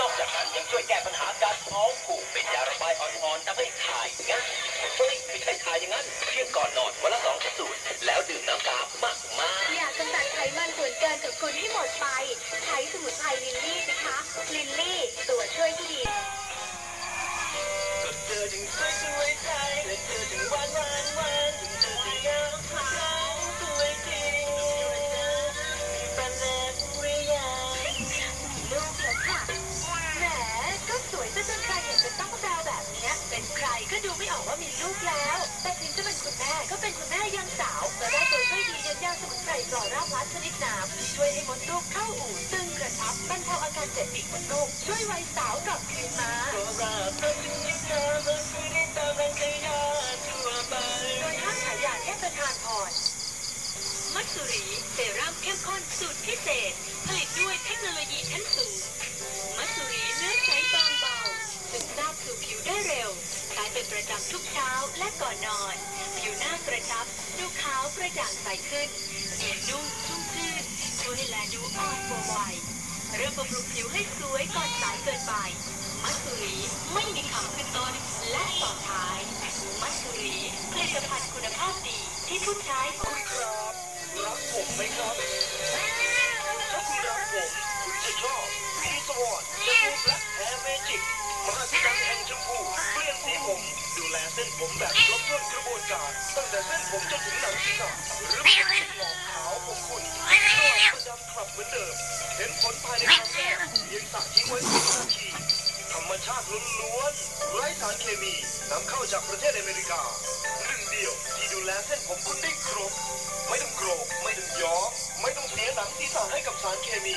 นอกจากนั้นยังช่วยแก้ปัญหาการท้องผูกเป็นยาระบายอ่อนๆทำให้ถ่ายง่ายเฮ้ยไม่ใช่ถ่ายอย่างนั้นเพียงก่อนนอนวันละสองแคปซูลแล้วดื่มน้ำกามากมากอยากกำจัดไขมันส่วนเกินของคุณให้หมดไป ใช้สมุนไพรลิลลี่สิคะลิล ว่ามีลูกแล้ว แต่ถึงจะเป็นคุณแม่ก็เป็นคุณแม่ยังสาวและได้ตัวช่วยดียันยาสมุนไพรปลอร่าพลัสชนิดน้ำที่ช่วยให้มดลูกเข้าอู่ตึงกระชับบรรเทาอาการเจ็บปีกมดลูกช่วยไวัยสาวกลับคืนมาเพราะว่าเธอจึงยิ่งงามและสวยได้ตางใจยาทั่วไปโดยท่านฉายาเทพประธานพรมัตสุรีเซรั่มเข้มข้นสูตรพิเศษ ก่อนนอน ผิวหน้ากระชับ ดูขาวกระจ่างใสขึ้นเนียนนุ่มชุ่มชื่นช่วยให้แลดูอ่อนกว่าวัยเริ่มบำรุงผิวให้สวยก่อนสายเกินไป มัตสุรีไม่มีคำขึ้นต้นและต่อท้าย มัตสุรีผลิตภัณฑ์คุณภาพดีที่ผู้ใช้คุณครับรักผมไหมครับถ้าคุณรักผมคุณจะชอบพีสวอตสบู่แบล็คแฮร์เมจิกมหัศจรรย์แห่งชมพูเปลี่ยนสีผม ดูแลเส้นผมแบบครบถ้วนกระบวนการตั้งแต่เส้นผมจนถึงหนังศีรษะหรือผมที่หงอกขาวของคุณก็ประจำคลับเหมือนเดิมเห็นผลภายในครั้งแรกเพียงสระทิ้งไว้สิบนาทีธรรมชาติล้วนๆไร้สารเคมีนำเข้าจากประเทศอเมริกาหนึ่งเดียวที่ดูแลเส้นผมคุณได้ครบ ไม่ต้องโกรกไม่ต้องย้อมไม่ต้องเสียหนังศีรษะให้กับสารเคมี